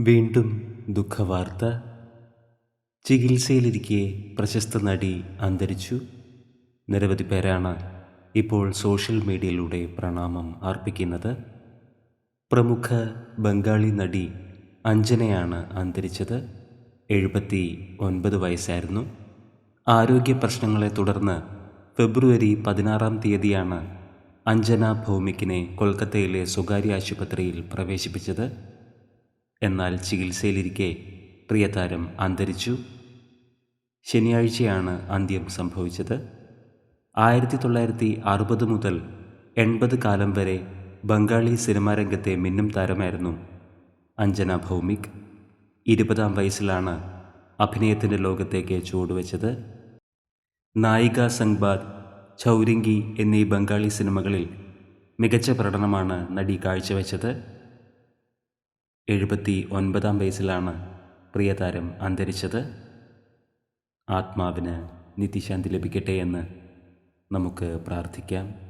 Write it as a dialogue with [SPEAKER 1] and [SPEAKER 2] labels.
[SPEAKER 1] വീണ്ടും ദുഃഖവാർത്ത. ചികിത്സയിലിരിക്കെ പ്രശസ്ത നടി അന്തരിച്ചു. നിരവധി പേരാണ് ഇപ്പോൾ സോഷ്യൽ മീഡിയയിലൂടെ പ്രണാമം അർപ്പിക്കുന്നത്. പ്രമുഖ ബംഗാളി നടി അഞ്ജനയാണ് അന്തരിച്ചത്. എഴുപത്തി ഒൻപത് വയസ്സായിരുന്നു. ആരോഗ്യ പ്രശ്നങ്ങളെ തുടർന്ന് ഫെബ്രുവരി പതിനാറാം തീയതിയാണ് അഞ്ജന ഭൗമിക്കിനെ കൊൽക്കത്തയിലെ സ്വകാര്യ ആശുപത്രിയിൽ പ്രവേശിപ്പിച്ചത്. എന്നാൽ ചികിത്സയിലിരിക്കെ പ്രിയതാരം അന്തരിച്ചു. ശനിയാഴ്ചയാണ് അന്ത്യം സംഭവിച്ചത്. ആയിരത്തി തൊള്ളായിരത്തി അറുപത് മുതൽ എൺപത് കാലം വരെ ബംഗാളി സിനിമാ രംഗത്തെ മിന്നും താരമായിരുന്നു അഞ്ജന ഭൗമിക്. ഇരുപതാം വയസ്സിലാണ് അഭിനയത്തിന്റെ ലോകത്തേക്ക് ചുവടുവെച്ചത്. നായിക സംഗ്ബാദ് ചൗരിങ്കി എന്നീ ബംഗാളി സിനിമകളിൽ മികച്ച പ്രകടനമാണ് നടി കാഴ്ചവെച്ചത്. എഴുപത്തി ഒൻപതാം വയസ്സിലാണ് പ്രിയതാരം അന്തരിച്ചത്. ആത്മാവിന് നിത്യശാന്തി ലഭിക്കട്ടെ എന്ന് നമുക്ക് പ്രാർത്ഥിക്കാം.